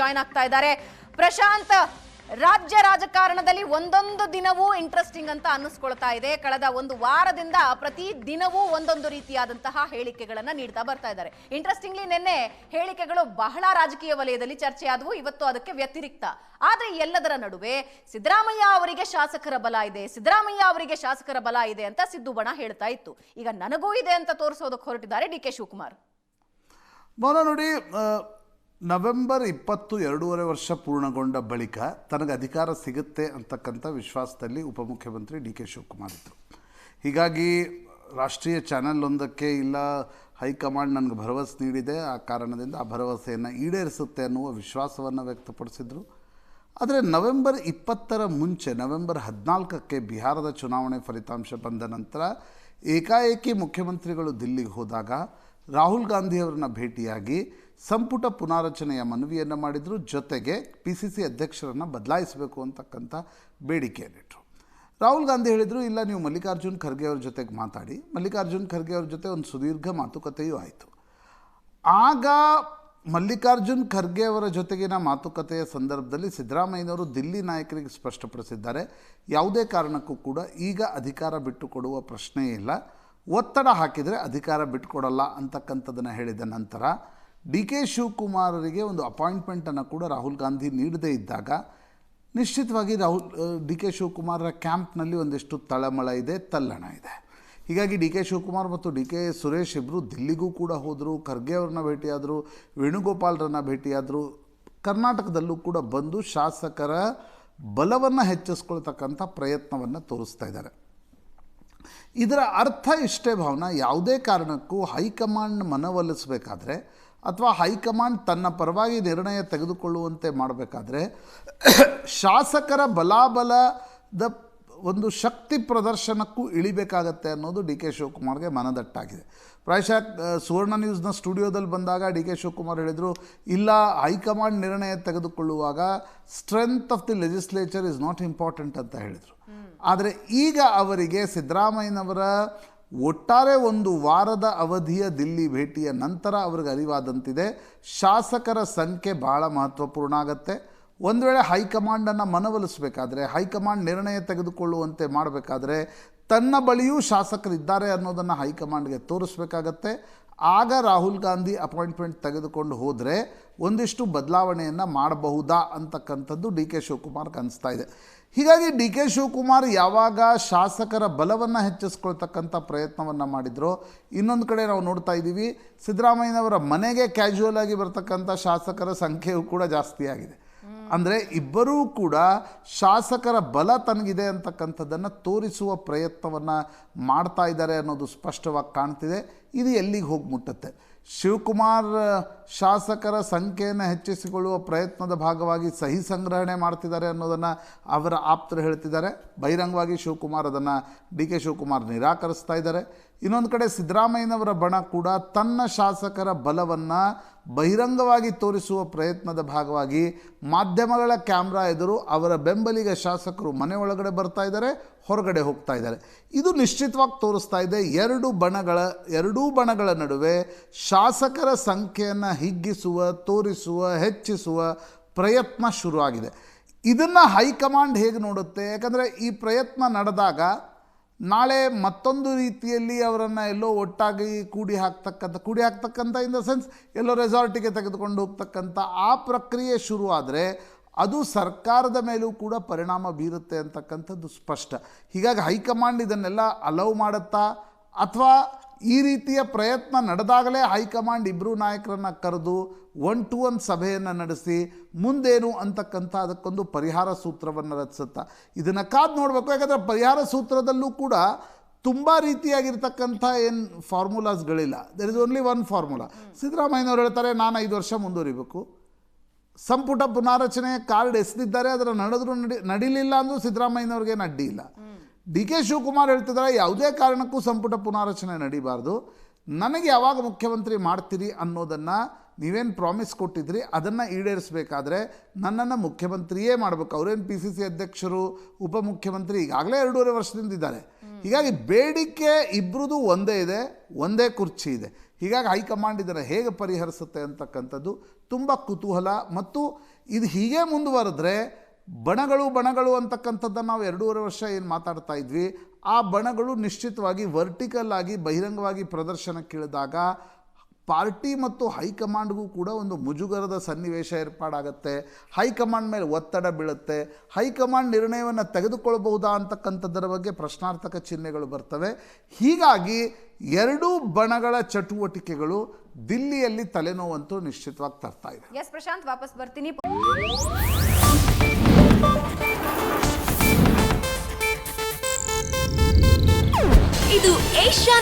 Join ಆಗ್ತಾ ಇದ್ದಾರೆ. ಪ್ರಶಾಂತ್, ರಾಜ್ಯ ರಾಜಕಾರಣದಲ್ಲಿ ಒಂದೊಂದು ದಿನವೂ ಇಂಟ್ರೆಸ್ಟಿಂಗ್ ಅಂತ ಅನ್ನಿಸ್ಕೊಳ್ತಾ ಇದೆ. ಕಳೆದ ಒಂದು ವಾರದಿಂದ ಪ್ರತಿ ದಿನವೂ ಒಂದೊಂದು ರೀತಿಯಾದಂತಹ ಹೇಳಿಕೆಗಳನ್ನ ನೀಡ್ತಾ ಬರ್ತಾ ಇದ್ದಾರೆ. ಇಂಟ್ರೆಸ್ಟಿಂಗ್ಲಿ ನಿನ್ನೆ ಹೇಳಿಕೆಗಳು ಬಹಳ ರಾಜಕೀಯ ವಲಯದಲ್ಲಿ ಚರ್ಚೆಯಾದವು. ಇವತ್ತು ಅದಕ್ಕೆ ವ್ಯತಿರಿಕ್ತ. ಆದ್ರೆ ಎಲ್ಲದರ ನಡುವೆ ಸಿದ್ದರಾಮಯ್ಯ ಅವರಿಗೆ ಶಾಸಕರ ಬಲ ಇದೆ, ಸಿದ್ದರಾಮಯ್ಯ ಅವರಿಗೆ ಶಾಸಕರ ಬಲ ಇದೆ ಅಂತ ಸಿದ್ದು ಬಣ ಹೇಳ್ತಾ ಇತ್ತು. ಈಗ ನನಗೂ ಇದೆ ಅಂತ ತೋರಿಸೋದಕ್ಕೆ ಹೊರಟಿದ್ದಾರೆ ಡಿ ಕೆ ಶಿವಕುಮಾರ್. ನೋಡಿ ನವೆಂಬರ್ ಇಪ್ಪತ್ತು ಎರಡೂವರೆ ವರ್ಷ ಪೂರ್ಣಗೊಂಡ ಬಳಿಕ ತನಗೆ ಅಧಿಕಾರ ಸಿಗುತ್ತೆ ಅಂತಕ್ಕಂಥ ವಿಶ್ವಾಸದಲ್ಲಿ ಉಪಮುಖ್ಯಮಂತ್ರಿ ಡಿ ಕೆ ಶಿವಕುಮಾರ್ ಇದ್ದರು ಹೀಗಾಗಿ ರಾಷ್ಟ್ರೀಯ ಚಾನೆಲ್ ಒಂದಕ್ಕೆ ಇಲ್ಲ, ಹೈಕಮಾಂಡ್ ನನಗೆ ಭರವಸೆ ನೀಡಿದೆ, ಆ ಕಾರಣದಿಂದ ಆ ಭರವಸೆಯನ್ನು ಈಡೇರಿಸುತ್ತೆ ಅನ್ನುವ ವಿಶ್ವಾಸವನ್ನು ವ್ಯಕ್ತಪಡಿಸಿದರು. ಆದರೆ ನವೆಂಬರ್ ಇಪ್ಪತ್ತರ ಮುಂಚೆ, ನವೆಂಬರ್ ಹದಿನಾಲ್ಕಕ್ಕೆ ಬಿಹಾರದ ಚುನಾವಣೆ ಫಲಿತಾಂಶ ಬಂದ ನಂತರ ಏಕಾಏಕಿ ಮುಖ್ಯಮಂತ್ರಿಗಳು ದಿಲ್ಲಿಗೆ ಹೋದಾಗ ರಾಹುಲ್ ಗಾಂಧಿಯವರನ್ನ ಭೇಟಿಯಾಗಿ ಸಂಪುಟ ಪುನಾರಚನೆಯ ಮನವಿಯನ್ನು ಮಾಡಿದರು. ಜೊತೆಗೆ ಪಿ ಸಿ ಸಿ ಅಧ್ಯಕ್ಷರನ್ನು ಬದಲಾಯಿಸಬೇಕು ಅಂತಕ್ಕಂಥ ಬೇಡಿಕೆಯನ್ನಿಟ್ಟರು ರಾಹುಲ್ ಗಾಂಧಿ ಹೇಳಿದರು, ಇಲ್ಲ, ನೀವು ಮಲ್ಲಿಕಾರ್ಜುನ್ ಖರ್ಗೆ ಅವ್ರ ಜೊತೆಗೆ ಮಾತಾಡಿ. ಮಲ್ಲಿಕಾರ್ಜುನ್ ಖರ್ಗೆ ಅವ್ರ ಜೊತೆ ಒಂದು ಸುದೀರ್ಘ ಮಾತುಕತೆಯೂ ಆಯಿತು. ಆಗ ಮಲ್ಲಿಕಾರ್ಜುನ್ ಖರ್ಗೆ ಅವರ ಜೊತೆಗಿನ ಮಾತುಕತೆಯ ಸಂದರ್ಭದಲ್ಲಿ ಸಿದ್ದರಾಮಯ್ಯನವರು ದಿಲ್ಲಿ ನಾಯಕರಿಗೆ ಸ್ಪಷ್ಟಪಡಿಸಿದ್ದಾರೆ. ಯಾವುದೇ ಕಾರಣಕ್ಕೂ ಕೂಡ ಈಗ ಅಧಿಕಾರ ಬಿಟ್ಟುಕೊಡುವ ಪ್ರಶ್ನೆಯೇ ಇಲ್ಲ. ಒತ್ತಡ ಹಾಕಿದರೆ ಅಧಿಕಾರ ಬಿಟ್ಟುಕೊಡಲ್ಲ ಅಂತಕ್ಕಂಥದ್ದನ್ನು ಹೇಳಿದ ನಂತರ ಡಿ ಕೆ ಶಿವಕುಮಾರರಿಗೆ ಒಂದು ಅಪಾಯಿಂಟ್ಮೆಂಟನ್ನು ಕೂಡ ರಾಹುಲ್ ಗಾಂಧಿ ನೀಡದೇ ಇದ್ದಾಗ ನಿಶ್ಚಿತವಾಗಿ ರಾಹುಲ್ ಡಿ ಕೆ ಶಿವಕುಮಾರರ ಕ್ಯಾಂಪ್ನಲ್ಲಿ ಒಂದಿಷ್ಟು ತಳಮಳ ಇದೆ, ತಲ್ಲಣ ಇದೆ. ಹೀಗಾಗಿ ಡಿ ಕೆ ಶಿವಕುಮಾರ್ ಮತ್ತು ಡಿ ಕೆ ಸುರೇಶ್ ಇಬ್ಬರು ದಿಲ್ಲಿಗೂ ಕೂಡ ಹೋದರು, ಖರ್ಗೆ ಅವ್ರನ್ನ ಭೇಟಿಯಾದರು, ವೇಣುಗೋಪಾಲ್ರನ್ನ ಭೇಟಿಯಾದರು. ಕರ್ನಾಟಕದಲ್ಲೂ ಕೂಡ ಬಂದು ಶಾಸಕರ ಬಲವನ್ನು ಹೆಚ್ಚಿಸ್ಕೊಳ್ತಕ್ಕಂಥ ಪ್ರಯತ್ನವನ್ನು ತೋರಿಸ್ತಾ ಇದ್ದಾರೆ. ಇದರ ಅರ್ಥ ಇಷ್ಟೇ ಭಾವನ, ಯಾವುದೇ ಕಾರಣಕ್ಕೂ ಹೈಕಮಾಂಡ್ ಮನವೊಲಿಸಬೇಕಾದ್ರೆ ಅಥವಾ ಹೈಕಮಾಂಡ್ ತನ್ನ ಪರವಾಗಿ ನಿರ್ಣಯ ತೆಗೆದುಕೊಳ್ಳುವಂತೆ ಮಾಡಬೇಕಾದ್ರೆ ಶಾಸಕರ ಬಲಾಬಲದ ಒಂದು ಶಕ್ತಿ ಪ್ರದರ್ಶನಕ್ಕೂ ಇಳಿಬೇಕಾಗತ್ತೆ ಅನ್ನೋದು ಡಿ ಕೆ ಶಿವಕುಮಾರ್ಗೆ ಮನದಟ್ಟಾಗಿದೆ. ಪ್ರಾಯಶಃ ಸುವರ್ಣ ನ್ಯೂಸ್ನ ಸ್ಟುಡಿಯೋದಲ್ಲಿ ಬಂದಾಗ ಡಿ ಕೆ ಶಿವಕುಮಾರ್ ಹೇಳಿದರು, ಇಲ್ಲ, ಹೈಕಮಾಂಡ್ ನಿರ್ಣಯ ತೆಗೆದುಕೊಳ್ಳುವಾಗ strength of the legislature is not important ಅಂತ ಹೇಳಿದರು. ಆದರೆ ಈಗ ಅವರಿಗೆ ಸಿದ್ದರಾಮಯ್ಯನವರ ಒಟ್ಟಾರೆ ಒಂದು ವಾರದ ಅವಧಿಯ ದಿಲ್ಲಿ ಭೇಟಿಯ ನಂತರ ಅವ್ರಿಗೆ ಅರಿವಾದಂತಿದೆ. ಶಾಸಕರ ಸಂಖ್ಯೆ ಭಾಳ ಮಹತ್ವಪೂರ್ಣ ಆಗತ್ತೆ. ಒಂದು ವೇಳೆ ಹೈಕಮಾಂಡನ್ನು ಮನವೊಲಿಸಬೇಕಾದ್ರೆ ಹೈಕಮಾಂಡ್ ನಿರ್ಣಯ ತೆಗೆದುಕೊಳ್ಳುವಂತೆ ಮಾಡಬೇಕಾದ್ರೆ, ತನ್ನ ಬಳಿಯೂ ಶಾಸಕರಿದ್ದಾರೆ ಅನ್ನೋದನ್ನು ಹೈಕಮಾಂಡ್ಗೆ ತೋರಿಸ್ಬೇಕಾಗತ್ತೆ. ಆಗ ರಾಹುಲ್ ಗಾಂಧಿ ಅಪಾಯಿಂಟ್ಮೆಂಟ್ ತೆಗೆದುಕೊಂಡು ಹೋದರೆ ಒಂದಿಷ್ಟು ಬದಲಾವಣೆಯನ್ನು ಮಾಡಬಹುದಾ ಅಂತಕ್ಕಂಥದ್ದು ಡಿ ಕೆ ಶಿವಕುಮಾರ್ ಕಾಣಿಸ್ತಾ ಇದೆ. ಹೀಗಾಗಿ ಡಿ ಕೆ ಶಿವಕುಮಾರ್ ಯಾವಾಗ ಶಾಸಕರ ಬಲವನ್ನು ಹೆಚ್ಚಿಸ್ಕೊಳ್ತಕ್ಕಂಥ ಪ್ರಯತ್ನವನ್ನು ಮಾಡಿದ್ರು, ಇನ್ನೊಂದು ಕಡೆ ನಾವು ನೋಡ್ತಾ ಇದ್ದೀವಿ, ಸಿದ್ದರಾಮಯ್ಯನವರ ಮನೆಗೆ ಕ್ಯಾಶುವಲ್ ಆಗಿ ಬರ್ತಕ್ಕಂಥ ಶಾಸಕರ ಸಂಖ್ಯೆಯು ಕೂಡ ಜಾಸ್ತಿ ಆಗಿದೆ ಅಂದರೆ ಇಬ್ಬರೂ ಕೂಡ ಶಾಸಕರ ಬಲ ತನಗಿದೆ ಅಂತಕ್ಕಂಥದ್ದನ್ನು ತೋರಿಸುವ ಪ್ರಯತ್ನವನ್ನು ಮಾಡ್ತಾ ಇದ್ದಾರೆ ಅನ್ನೋದು ಸ್ಪಷ್ಟವಾಗಿ ಕಾಣ್ತಿದೆ. ಇದು ಎಲ್ಲಿಗೆ ಹೋಗಿ ಮುಟ್ಟುತ್ತೆ? ಶಿವಕುಮಾರ್ ಶಾಸಕರ ಸಂಖ್ಯೆಯನ್ನು ಹೆಚ್ಚಿಸಿಕೊಳ್ಳುವ ಪ್ರಯತ್ನದ ಭಾಗವಾಗಿ ಸಹಿ ಸಂಗ್ರಹಣೆ ಮಾಡ್ತಿದ್ದಾರೆ ಅನ್ನೋದನ್ನು ಅವರ ಆಪ್ತರು ಹೇಳ್ತಿದ್ದಾರೆ. ಬಹಿರಂಗವಾಗಿ ಶಿವಕುಮಾರ್ ಅದನ್ನು ಡಿ ಕೆ ಶಿವಕುಮಾರ್ ನಿರಾಕರಿಸ್ತಾ ಇದ್ದಾರೆ. ಇನ್ನೊಂದು ಕಡೆ ಸಿದ್ದರಾಮಯ್ಯನವರ ಬಣ ಕೂಡ ತನ್ನ ಶಾಸಕರ ಬಲವನ್ನು ಬಹಿರಂಗವಾಗಿ ತೋರಿಸುವ ಪ್ರಯತ್ನದ ಭಾಗವಾಗಿ ಮಾಧ್ಯಮಗಳ ಕ್ಯಾಮ್ರಾ ಎದುರು ಅವರ ಬೆಂಬಲಿಗ ಶಾಸಕರು ಮನೆ ಒಳಗಡೆ ಬರ್ತಾ ಇದ್ದಾರೆ, ಹೊರಗಡೆ ಹೋಗ್ತಾ ಇದ್ದಾರೆ. ಇದು ನಿಶ್ಚಿತವಾಗಿ ತೋರಿಸ್ತಾ ಇದೆ, ಎರಡು ಬಣಗಳ, ಎರಡೂ ಬಣಗಳ ನಡುವೆ ಶಾಸಕರ ಸಂಖ್ಯೆಯನ್ನು ಹಿಗ್ಗಿಸುವ, ತೋರಿಸುವ, ಹೆಚ್ಚಿಸುವ ಪ್ರಯತ್ನ ಶುರುವಾಗಿದೆ. ಇದನ್ನು ಹೈಕಮಾಂಡ್ ಹೇಗೆ ನೋಡುತ್ತೆ? ಯಾಕಂದರೆ ಈ ಪ್ರಯತ್ನ ನಡೆದಾಗ ನಾಳೆ ಮತ್ತೊಂದು ರೀತಿಯಲ್ಲಿ ಅವರನ್ನು ಎಲ್ಲೋ ಒಟ್ಟಾಗಿ ಕೂಡಿ ಹಾಕ್ತಕ್ಕಂಥ ಕೂಡಿ ಹಾಕ್ತಕ್ಕಂಥ ಇನ್ ದ ಸೆನ್ಸ್ ಎಲ್ಲೋ ರೆಸಾರ್ಟಿಗೆ ತೆಗೆದುಕೊಂಡು ಹೋಗ್ತಕ್ಕಂಥ ಆ ಪ್ರಕ್ರಿಯೆ ಶುರುವಾದರೆ ಅದು ಸರ್ಕಾರದ ಮೇಲೂ ಕೂಡ ಪರಿಣಾಮ ಬೀರುತ್ತೆ ಅಂತಕ್ಕಂಥದ್ದು ಸ್ಪಷ್ಟ. ಹೀಗಾಗಿ ಹೈಕಮಾಂಡ್ ಇದನ್ನೆಲ್ಲ ಅಲೌ ಮಾಡುತ್ತಾ ಅಥವಾ ಈ ರೀತಿಯ ಪ್ರಯತ್ನ ನಡೆದಾಗಲೇ ಹೈಕಮಾಂಡ್ ಇಬ್ಬರು ನಾಯಕರನ್ನು ಕರೆದು ಒನ್ ಟು ಒನ್ ಸಭೆಯನ್ನು ನಡೆಸಿ ಮುಂದೇನು ಅಂತಕ್ಕಂಥ ಅದಕ್ಕೊಂದು ಪರಿಹಾರ ಸೂತ್ರವನ್ನು ರಚಿಸುತ್ತಾ. ಇದನ್ನು ಕಾದು ನೋಡಬೇಕು. ಯಾಕಂದರೆ ಪರಿಹಾರ ಸೂತ್ರದಲ್ಲೂ ಕೂಡ ತುಂಬ ರೀತಿಯಾಗಿರ್ತಕ್ಕಂಥ ಏನು ಫಾರ್ಮುಲಾಸ್ಗಳಿಲ್ಲ there is only one formula ಸಿದ್ದರಾಮಯ್ಯನವ್ರು ಹೇಳ್ತಾರೆ, ನಾನು ಐದು ವರ್ಷ ಮುಂದುವರಿಬೇಕು. ಸಂಪುಟ ಪುನಾರಚನೆ ಕಾರ್ಡ್ ಎಸೆದಿದ್ದಾರೆ ಅದರ ನಡೆದ್ರು ನಡಿ, ನಡಿಲಿಲ್ಲ ಅಂದರೂ ಸಿದ್ದರಾಮಯ್ಯನವ್ರಿಗೇನು ಅಡ್ಡಿ ಇಲ್ಲ. ಡಿ ಕೆ ಶಿವಕುಮಾರ್ ಹೇಳ್ತಿದ್ದಾರೆ, ಯಾವುದೇ ಕಾರಣಕ್ಕೂ ಸಂಪುಟ ಪುನಾರಚನೆ ನಡೀಬಾರ್ದು. ನನಗೆ ಯಾವಾಗ ಮುಖ್ಯಮಂತ್ರಿ ಮಾಡ್ತೀರಿ ಅನ್ನೋದನ್ನು ನೀವೇನು ಪ್ರಾಮಿಸ್ ಕೊಟ್ಟಿದ್ರಿ, ಅದನ್ನು ಈಡೇರಿಸಬೇಕಾದ್ರೆ ನನ್ನನ್ನು ಮುಖ್ಯಮಂತ್ರಿಯೇ ಮಾಡಬೇಕು. ಅವರೇನು ಪಿ ಸಿ ಸಿ ಅಧ್ಯಕ್ಷರು, ಉಪಮುಖ್ಯಮಂತ್ರಿ ಈಗಾಗಲೇ ಎರಡೂವರೆ ವರ್ಷದಿಂದ ಇದ್ದಾರೆ. ಹೀಗಾಗಿ ಬೇಡಿಕೆ ಇಬ್ಬರದು ಒಂದೇ ಇದೆ, ಒಂದೇ ಕುರ್ಚಿ ಇದೆ. ಹೀಗಾಗಿ ಹೈಕಮಾಂಡ್ ಇದನ್ನು ಹೇಗೆ ಪರಿಹರಿಸುತ್ತೆ ಅಂತಕ್ಕಂಥದ್ದು ತುಂಬ ಕುತೂಹಲ. ಮತ್ತು ಇದು ಹೀಗೆ ಮುಂದುವರೆದ್ರೆ ಬಣಗಳು ಬಣಗಳು ಅಂತಕ್ಕಂಥದ್ದನ್ನು ನಾವು ಎರಡೂವರೆ ವರ್ಷ ಏನು ಮಾತಾಡ್ತಾ ಇದ್ವಿ, ಆ ಬಣಗಳು ನಿಶ್ಚಿತವಾಗಿ ವರ್ಟಿಕಲ್ ಆಗಿ ಬಹಿರಂಗವಾಗಿ ಪ್ರದರ್ಶನಕ್ಕಿಳಿದಾಗ ಪಾರ್ಟಿ ಮತ್ತು ಹೈಕಮಾಂಡ್ಗೂ ಕೂಡ ಒಂದು ಮುಜುಗರದ ಸನ್ನಿವೇಶ ಏರ್ಪಾಡಾಗುತ್ತೆ. ಹೈಕಮಾಂಡ್ ಮೇಲೆ ಒತ್ತಡ ಬೀಳುತ್ತೆ. ಹೈಕಮಾಂಡ್ ನಿರ್ಣಯವನ್ನು ತೆಗೆದುಕೊಳ್ಳಬಹುದಾ ಅಂತಕ್ಕಂಥದ್ದರ ಬಗ್ಗೆ ಪ್ರಶ್ನಾರ್ಥಕ ಚಿಹ್ನೆಗಳು ಬರ್ತವೆ. ಹೀಗಾಗಿ ಎರಡೂ ಬಣಗಳ ಚಟುವಟಿಕೆಗಳು ದಿಲ್ಲಿಯಲ್ಲಿ ತಲೆನೋವಂತೂ ನಿಶ್ಚಿತವಾಗಿ ತರ್ತಾ ಇದೆ. ಎಸ್ ಪ್ರಶಾಂತ್, ವಾಪಸ್ ಬರ್ತೀನಿ.